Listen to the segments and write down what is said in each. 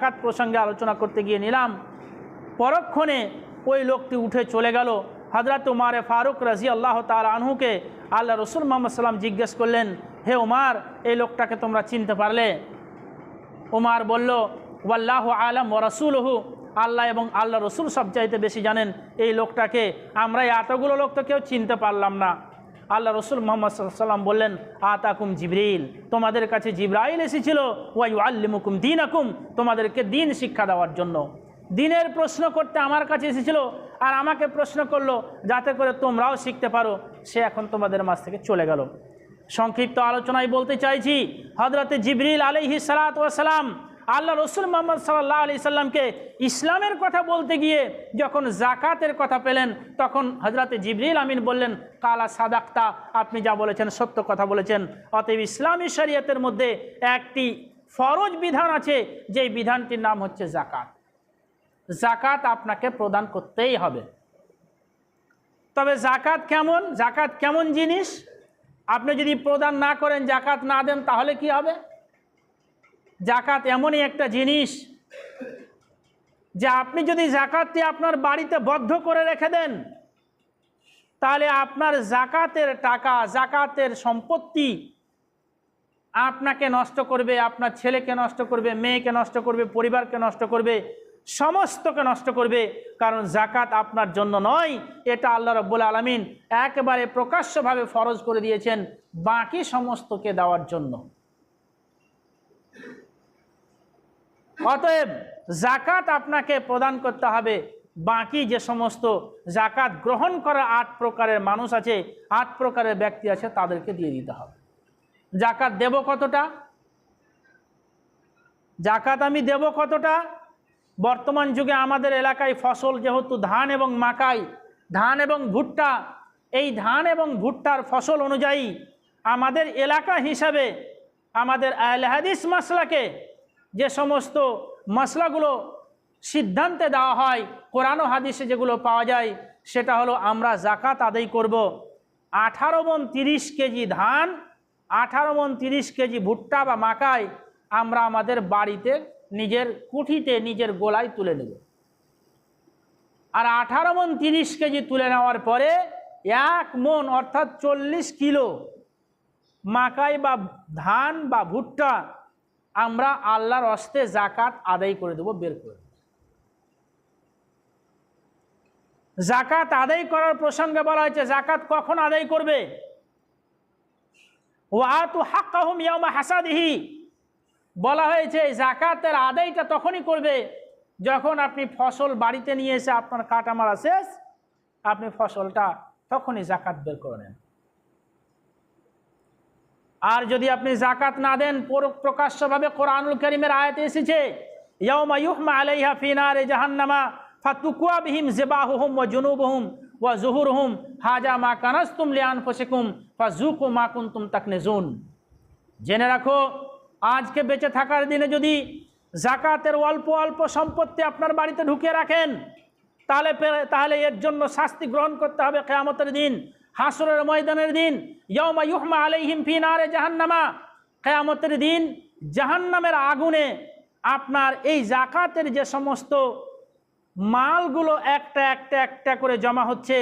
জাকাত প্রসঙ্গে আলোচনা করতে গিয়ে নিলাম। পরক্ষণে ওই লোকটি উঠে চলে গেল। হজরত উমারে ফারুক রাজি আল্লাহ তাল আনহুকে আল্লাহ রসুল মোহাম্মদ সাল্লাম জিজ্ঞেস করলেন, হে উমার, এই লোকটাকে তোমরা চিনতে পারলে? উমার বলল, ওয়াল্লাহ আলম ও রসুলহু, আল্লাহ এবং আল্লাহ রসুল সবচাইতে বেশি জানেন এই লোকটাকে। আমরা এতগুলো লোক তো কেউ চিনতে পারলাম না। আল্লাহ রসুল মোহাম্মদ সাল্লাম বললেন, আতাকুম জিবরিল, তোমাদের কাছে জিব্রাইল এসেছিল ওয়াই আল্লিমুকুম দিন আকুম তোমাদেরকে দিন শিক্ষা দেওয়ার জন্য। দিনের প্রশ্ন করতে আমার কাছে এসেছিল আর আমাকে প্রশ্ন করল, যাতে করে তোমরাও শিখতে পারো। সে এখন তোমাদের মাঝ থেকে চলে গেল। সংক্ষিপ্ত আলোচনায় বলতে চাইছি হজরতে জিবরিল আলহি সালাম আল্লাহ রসুল মোহাম্মদ সাল্লাহ আলি সাল্লামকে ইসলামের কথা বলতে গিয়ে যখন জাকাতের কথা পেলেন, তখন হজরতে জিবরিল আমিন বললেন, কালা সাদাক্তা, আপনি যা বলেছেন সত্য কথা বলেছেন। অতএব ইসলামী শরীয়তের মধ্যে একটি ফরজ বিধান আছে, যেই বিধানটির নাম হচ্ছে জাকাত। জাকাত আপনাকে প্রদান করতেই হবে। তবে জাকাত কেমন? জাকাত কেমন জিনিস? আপনি যদি প্রদান না করেন, জাকাত না দেন, তাহলে কি হবে? জাকাত এমনই একটা জিনিস যে আপনি যদি জাকাতটি আপনার বাড়িতে বদ্ধ করে রেখে দেন, তাহলে আপনার জাকাতের টাকা, জাকাতের সম্পত্তি আপনাকে নষ্ট করবে, আপনার ছেলেকে নষ্ট করবে, মেয়েকে নষ্ট করবে, পরিবারকে নষ্ট করবে, সমস্তকে নষ্ট করবে। কারণ জাকাত আপনার জন্য নয়, এটা আল্লাহ রব্বুল আলমিন একেবারে প্রকাশ্যভাবে ফরজ করে দিয়েছেন বাকি সমস্তকে দেওয়ার জন্য। অতএব জাকাত আপনাকে প্রদান করতে হবে। বাকি যে সমস্ত জাকাত গ্রহণ করা আট প্রকারের মানুষ আছে, আট প্রকারের ব্যক্তি আছে, তাদেরকে দিয়ে দিতে হবে। জাকাত দেব কতটা? জাকাত আমি দেব কতটা? বর্তমান যুগে আমাদের এলাকায় ফসল যেহেতু ধান এবং মাকাই, ধান এবং ভুট্টা, এই ধান এবং ভুট্টার ফসল অনুযায়ী আমাদের এলাকা হিসাবে আমাদের আলহাদিস মশলাকে যে সমস্ত মশলাগুলো সিদ্ধান্তে দেওয়া হয়, কোরআন হাদিসে যেগুলো পাওয়া যায়, সেটা হলো আমরা জাকাত আদায় করব। আঠারো মন তিরিশ কেজি ধান, আঠারো মন তিরিশ কেজি ভুট্টা বা মাকাই আমরা আমাদের বাড়িতে নিজের কুঠিতে, নিজের গোলায় তুলে নেব। আর আঠারো মন তিরিশ কেজি তুলে নেওয়ার পরে এক মন অর্থাৎ চল্লিশ কিলো মাকাই বা ধান বা ভুট্টা আমরা আল্লাহর অস্তে জাকাত আদায় করে দেব, বের করে জাকাত আদায় করার প্রসঙ্গে বলা হয়েছে জাকাত কখন আদায় করবে? ওয়াতু হাক্কাহুম ইয়ামা হাসাদিহি। বলা হয়েছে জাকাতের আদায়টা তখনই করবে যখন আপনি ফসল বাড়িতে নিয়ে এসে আপনার কাটা মারা শেষ, আপনি ফসলটা তখনই জাকাত বের করে নেন। আর যদি আপনি জাকাত না দেন প্রকাশ্যভাবে কোরআনুল করিমের আয়াতে এসেছে জাহান্নামা, ফাতুকুয়া বিহিম ওয়া জুনুবহুম ওয়া জুহুরহুম, হাজা মা ফসিকুম মা কুনতুম জেনে রাখো, আজকে বেঁচে থাকার দিনে যদি জাকাতের অল্প অল্প সম্পত্তি আপনার বাড়িতে ঢুকিয়ে রাখেন, তাহলে তাহলে এর জন্য শাস্তি গ্রহণ করতে হবে কেয়ামতের দিন। হাসরের ময়দানের দিন ইয়মা ইউহমা আলাইহিম ফিনারে জাহান্নামা। কেয়ামতের দিন জাহান্নামের আগুনে আপনার এই জাকাতের যে সমস্ত মালগুলো একটা একটা একটা করে জমা হচ্ছে,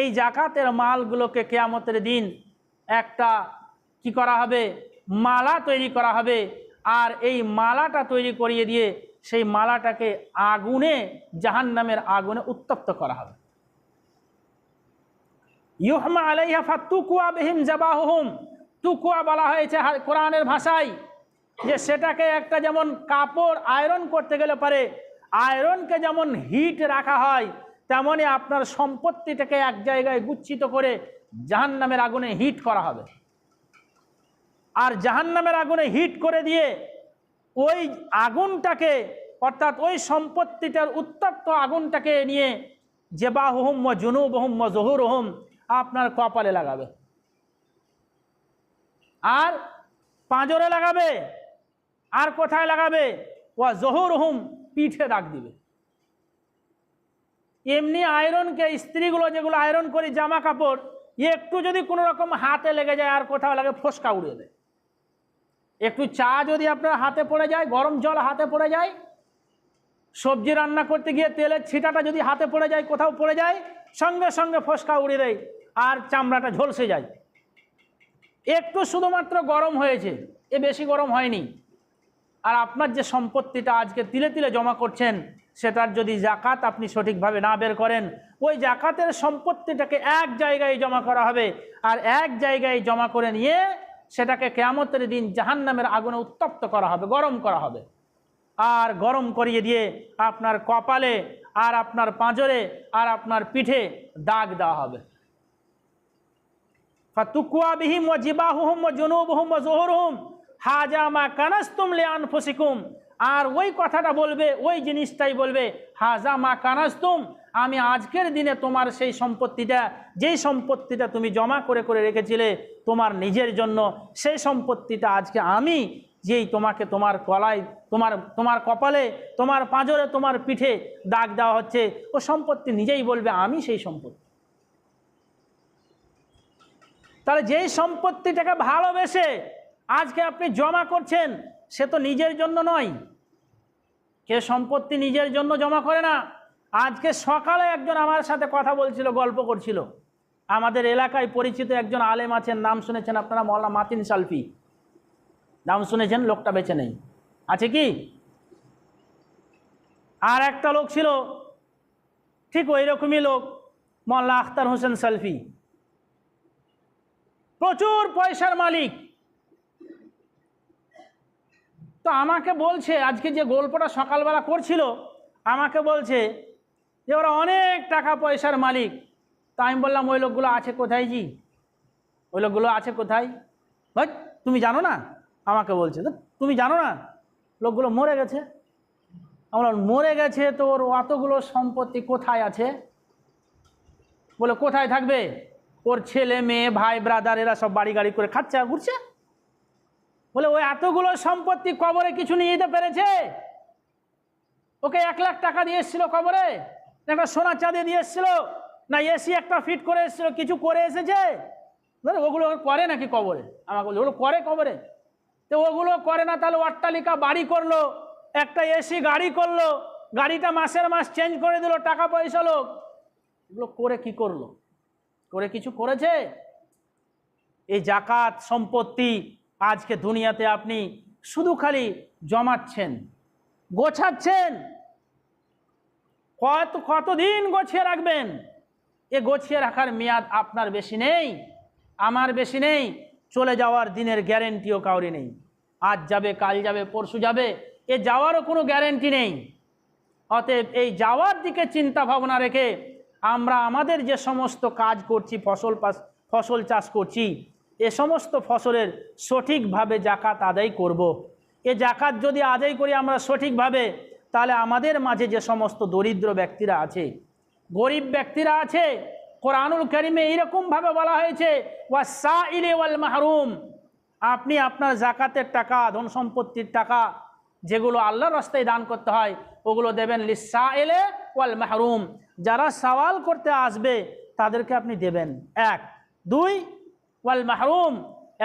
এই জাকাতের মালগুলোকে কেয়ামতের দিন একটা কি করা হবে? মালা তৈরি করা হবে। আর এই মালাটা তৈরি করিয়ে দিয়ে সেই মালাটাকে আগুনে, জাহান্নামের আগুনে উত্তপ্ত করা হবে। ইউহমা আলাইহা ফাতুকুয়া বিহিম জাবাহুম তুকুয়া বলা হয়েছে কোরআনের ভাষায় যে সেটাকে একটা যেমন কাপড় আয়রন করতে গেলে পারে আয়রনকে যেমন হিট রাখা হয়, তেমনই আপনার সম্পত্তিটাকে এক জায়গায় গুচ্ছিত করে জাহান্নামের আগুনে হিট করা হবে। আর জাহান্নামের আগুনে হিট করে দিয়ে ওই আগুনটাকে, অর্থাৎ ওই সম্পত্তিটার উত্তপ্ত আগুনটাকে নিয়ে জেবাহুম ম জুনুবহুম ম জহুরহুম আপনার কপালে লাগাবে। আর পাঁজরে লাগাবে, আর কোথায় লাগাবে? ওয়া জহুর হুম পিঠে দাগ দিবে। এমনি আয়রনকে স্ত্রীগুলো যেগুলো আয়রন করি, জামা কাপড়, একটু যদি কোনো রকম হাতে লেগে যায়, আর কোথাও লাগে, ফসকা উড়িয়ে দেয়। একটু চা যদি আপনার হাতে পড়ে যায়, গরম জল হাতে পড়ে যায়, সবজি রান্না করতে গিয়ে তেলের ছিটাটা যদি হাতে পড়ে যায়, কোথাও পড়ে যায় সঙ্গে সঙ্গে ফসকা উড়ে দেয় আর চামড়াটা ঝলসে যায়। একটু শুধুমাত্র গরম হয়েছে, এ বেশি গরম হয়নি। আর আপনার যে সম্পত্তিটা আজকে তিলে তিলে জমা করছেন, সেটার যদি জাকাত আপনি সঠিকভাবে না বের করেন, ওই জাকাতের সম্পত্তিটাকে এক জায়গায় জমা করা হবে। আর এক জায়গায় জমা করে নিয়ে সেটাকে কেয়ামতের দিন জাহান্নামের আগুনে উত্তপ্ত করা হবে, গরম করা হবে। আর গরম করিয়ে দিয়ে আপনার কপালে আর আপনার পাঁজরে আর আপনার পিঠে দাগ দেওয়া হবে। ফাতুকুয়া বিহিম ও জিবাহুম ও জুনুবহুম ও জোহরহুম। হাজা মা কানাস্তুম লে আনফুসিকুম। আর ওই কথাটা বলবে, ওই জিনিসটাই বলবে, হাজা মা কানাস্তুম, আমি আজকের দিনে তোমার সেই সম্পত্তিটা, যেই সম্পত্তিটা তুমি জমা করে করে রেখেছিলে, তোমার নিজের জন্য, সেই সম্পত্তিটা আজকে আমি যেই তোমাকে তোমার কলায়, তোমার তোমার কপালে, তোমার পাঁজরে, তোমার পিঠে দাগ দেওয়া হচ্ছে, ও সম্পত্তি নিজেই বলবে, আমি সেই সম্পত্তি। তাহলে যেই সম্পত্তিটাকে ভালোবেসে আজকে আপনি জমা করছেন, সে তো নিজের জন্য নয়। কে সম্পত্তি নিজের জন্য জমা করে না? আজকে সকালে একজন আমার সাথে কথা বলছিল, গল্প করছিল। আমাদের এলাকায় পরিচিত একজন আলেম আছেন, নাম শুনেছেন আপনারা মল্লা মাতিন সালফি। নাম শুনেছেন? লোকটা বেঁচে নেই। আছে কি? আর একটা লোক ছিল। ঠিক ওই রকমই লোক মোল্লা আখতার হোসেন সালফি। প্রচুর পয়সার মালিক। তো আমাকে বলছে, আজকে যে গল্পটা সকালবেলা করছিল, আমাকে বলছে যে ওরা অনেক টাকা পয়সার মালিক। তা আমি বললাম, ওই লোকগুলো আছে কোথায় জি? ওই লোকগুলো আছে কোথায়? ভাই, তুমি জানো না? আমাকে বলছে তুমি জানো না? লোকগুলো মরে গেছে। আমরা মরে গেছে তো ওর অতগুলো সম্পত্তি কোথায় আছে? বলে, কোথায় থাকবে? ওর ছেলে, মেয়ে, ভাই ব্রাদার এরা সব বাড়ি গাড়ি করে খাচ্ছে আর ঘুরছে? বলে, ওই এতগুলো সম্পত্তি কবরে কিছু নিয়ে যেতে পেরেছে? ওকে এক লাখ টাকা দিয়ে এসেছিল কবরে? একটা সোনা চাঁদি দিয়ে এসেছিল? না এসি একটা ফিট করে এসেছিল? কিছু করে এসেছে? ওগুলো করে নাকি কবরে? আমাকে বলছে, ওগুলো করে কবরে? তো ওগুলো করে না, তাহলে অট্টালিকা বাড়ি করল, একটা এসি গাড়ি করল, গাড়িটা মাসের মাস চেঞ্জ করে দিল, টাকা পয়সা লোক। এগুলো করে কি করল? করে কিছু করেছে? এই জাকাত, সম্পত্তি আজকে দুনিয়াতে আপনি শুধু খালি জমাচ্ছেন, গোছাচ্ছেন। কত, কতদিন গোছিয়ে রাখবেন? এ গোছিয়ে রাখার মেয়াদ আপনার বেশি নেই, আমার বেশি নেই। চলে যাওয়ার দিনের গ্যারেন্টিও কাউরি নেই আজ যাবে, কাল যাবে, পরশু যাবে, এ যাওয়ারও কোনো গ্যারেন্টি নেই অতএব এই যাওয়ার দিকে চিন্তা ভাবনা রেখে আমরা আমাদের যে সমস্ত কাজ করছি, ফসল ফসল চাষ করছি, এ সমস্ত ফসলের সঠিকভাবে জাকাত আদায় করব। এ জাকাত যদি আদায় করি আমরা সঠিকভাবে, তাহলে আমাদের মাঝে যে সমস্ত দরিদ্র ব্যক্তিরা আছে, গরিব ব্যক্তিরা আছে কোরআনুল করিমে এইরকমভাবে বলা হয়েছে ওয়া সা ইলে ওয়াল মাহরুম আপনি আপনার জাকাতের টাকা, ধন সম্পত্তির টাকা, যেগুলো আল্লাহর রাস্তায় দান করতে হয়, ওগুলো দেবেন লিসা এলে ওয়াল মাহরুম যারা সওয়াল করতে আসবে, তাদেরকে আপনি দেবেন। এক। দুই ওয়াল মাহরুম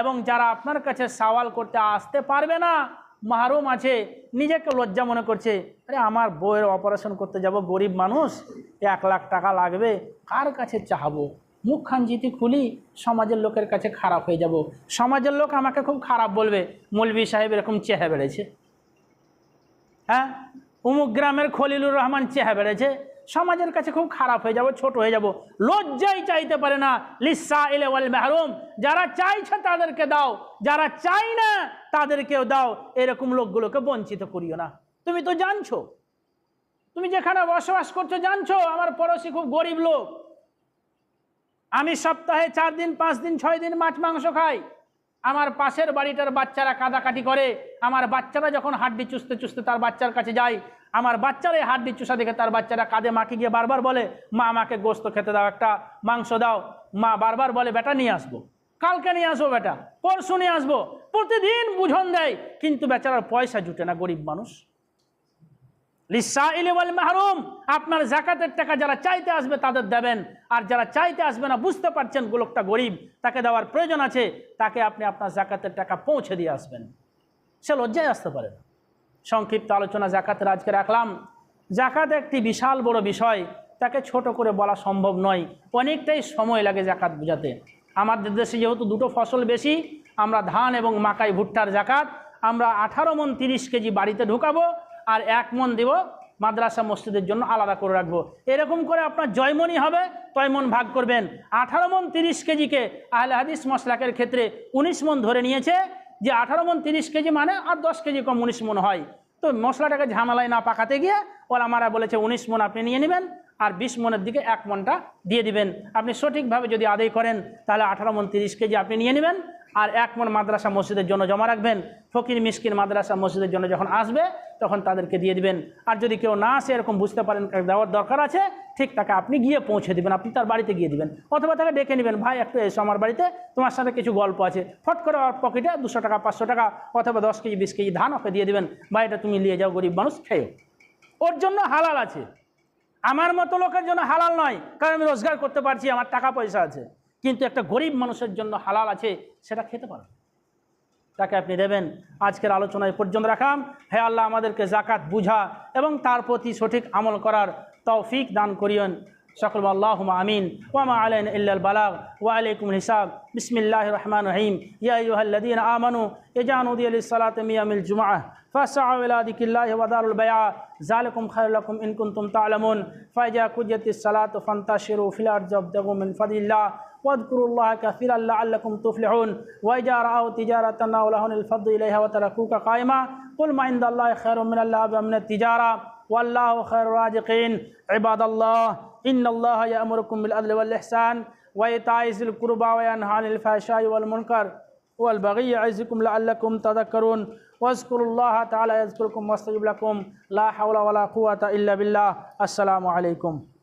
এবং যারা আপনার কাছে সওয়াল করতে আসতে পারবে না মাহরুম আছে, নিজেকে লজ্জা মনে করছে, আরে আমার বইয়ের অপারেশন করতে যাব, গরিব মানুষ, এক লাখ টাকা লাগবে, কার কাছে চাহাবো? মুখখান জিতি খুলি, সমাজের লোকের কাছে খারাপ হয়ে যাব। সমাজের লোক আমাকে খুব খারাপ বলবে মৌলবী সাহেব এরকম চেহে বেড়েছে। হ্যাঁ? উমুক গ্রামের খলিলুর রহমান চেহা বেড়েছে। সমাজের কাছে খুব খারাপ হয়ে যাব, ছোট হয়ে যাব। লজ্জাই চাইতে পারে না লিসা এলে ওয়াল মেহরুম। যারা চাইছে তাদেরকে দাও, যারা চাই না তাদেরকেও দাও। এরকম লোকগুলোকে বঞ্চিত করিও না। তুমি তো জানছো। তুমি যেখানে বসবাস করছ জানছো, আমার পড়োশি খুব গরিব লোক। আমি সপ্তাহে চার দিন, পাঁচ দিন, ছয় দিন মাছ, মাংস খাই। আমার পাশের বাড়িটার বাচ্চারা কাদাকাটি করে, আমার বাচ্চারা যখন হাড্ডি চুষতে চুষতে তার বাচ্চার কাছে যায়, আমার বাচ্চারা এই হাড্ডি চুষা দেখে তার বাচ্চারা কাঁধে মাকে গিয়ে বারবার বলে, মা, আমাকে গোস্ত খেতে দাও, একটা মাংস দাও। মা বারবার বলে, বেটা, নিয়ে আসব। কালকে নিয়ে আসব বেটা, পরশু নিয়ে আসব। প্রতিদিন বুঝন দেয়, কিন্তু বেচারার পয়সা জুটে না, গরিব মানুষ। লিসাইল মাহরুম, আপনার জাকাতের টাকা যারা চাইতে আসবে তাদের দেবেন। আর যারা চাইতে আসবে না, বুঝতে পারছেন গোলকটা গরিব, তাকে দেওয়ার প্রয়োজন আছে, তাকে আপনি আপনার জাকাতের টাকা পৌঁছে দিয়ে আসবেন। সে লজ্জায় আসতে পারে। সংক্ষিপ্ত আলোচনা জাকাতের আজকে রাখলাম। জাকাত একটি বিশাল বড় বিষয়, তাকে ছোট করে বলা সম্ভব নয়। অনেকটাই সময় লাগে জাকাত বোঝাতে। আমাদের দেশে যেহেতু দুটো ফসল বেশি, আমরা ধান এবং মাকাই ভুট্টার জাকাত, আমরা আঠারো মন তিরিশ কেজি বাড়িতে ঢুকাবো আর এক মন দিব মাদ্রাসা মসজিদের জন্য আলাদা করে রাখব। এরকম করে আপনার জয়মনি হবে তয়মন ভাগ করবেন। আঠারো মন তিরিশ কেজিকে আহলে হাদিস মশলাকের ক্ষেত্রে উনিশ মন ধরে নিয়েছে, যে আঠারো মন তিরিশ কেজি মানে আর দশ কেজি কম উনিশ মন হয়। তো মশলাটাকে ঝামেলায় না পাকাতে গিয়ে ওরা মারা বলেছে উনিশ মন আপনি নিয়ে নেবেন। আর বিশ মনের দিকে এক মনটা দিয়ে দিবেন। আপনি সঠিকভাবে যদি আদায় করেন, তাহলে আঠারো মন তিরিশ কেজি আপনি নিয়ে নেবেন। আর এক মন মাদ্রাসা মসজিদের জন্য জমা রাখবেন। ফকির মিসকিন মাদ্রাসা মসজিদের জন্য যখন আসবে, তখন তাদেরকে দিয়ে দিবেন। আর যদি কেউ না আসে, এরকম বুঝতে পারেন দেওয়ার দরকার আছে, ঠিক তাকে আপনি গিয়ে পৌঁছে দিবেন। আপনি তার বাড়িতে গিয়ে দিবেন। অথবা তাকে ডেকে নেবেন, ভাই, একটু এসো আমার বাড়িতে। তোমার সাথে কিছু গল্প আছে। ফট করে ওর পকেটে দুশো টাকা, পাঁচশো টাকা অথবা দশ কেজি, বিশ কেজি ধান ওকে দিয়ে দিবেন। ভাই, এটা তুমি নিয়ে যাও, গরিব মানুষ, খেয়ে ওর জন্য হালাল আছে। আমার মতো লোকের জন্য হালাল নয়, কারণ আমি রোজগার করতে পারছি, আমার টাকা পয়সা আছে। কিন্তু একটা গরিব মানুষের জন্য হালাল আছে, সেটা খেতে পারো। তাকে আপনি দেবেন। আজকের আলোচনায় পর্যন্ত রাখাম হে আল্লাহ, আমাদেরকে জাকাত বুঝা এবং তার প্রতি সঠিক আমল করার তৌফিক দান করিয়েন। সকল আল্লাহ আমিন ওয়ামা আলাইন ইল্লাল বালাগ ওয়া আলাইকুম হিসাব বিসমিল্লাহ রহমান রহিম ইয়া আইয়ুহাল্লাযীনা আমানু ইজানু দিয়ালিস সালাতি মিয়ামিল জুমআহ فاسعوا إلى ذكر الله وذروا البيع ذلكم خير لكم إن كنتم تعلمون فإذا قضيت الصلاة فانتشروا في الأرض وابتغوا من فضل الله واذكروا الله كثيرا لعلكم تفلحون وإذا رأوا تجارة أو لهوا الفضل إليها وتركوك قائما قل ما عند الله خير من الله ومن التجارة والله خير الرازقين. عباد الله إن الله يأمركم بالعدل والإحسان وإيتاء ذي القربى وينهى عن الفحشاء والمنكر والبغي يعظكم لعلكم تذكرون. واذكروا الله تعالى يذكركم واستجب لكم. لا حول ولا قوة إلا بالله. السلام عليكم.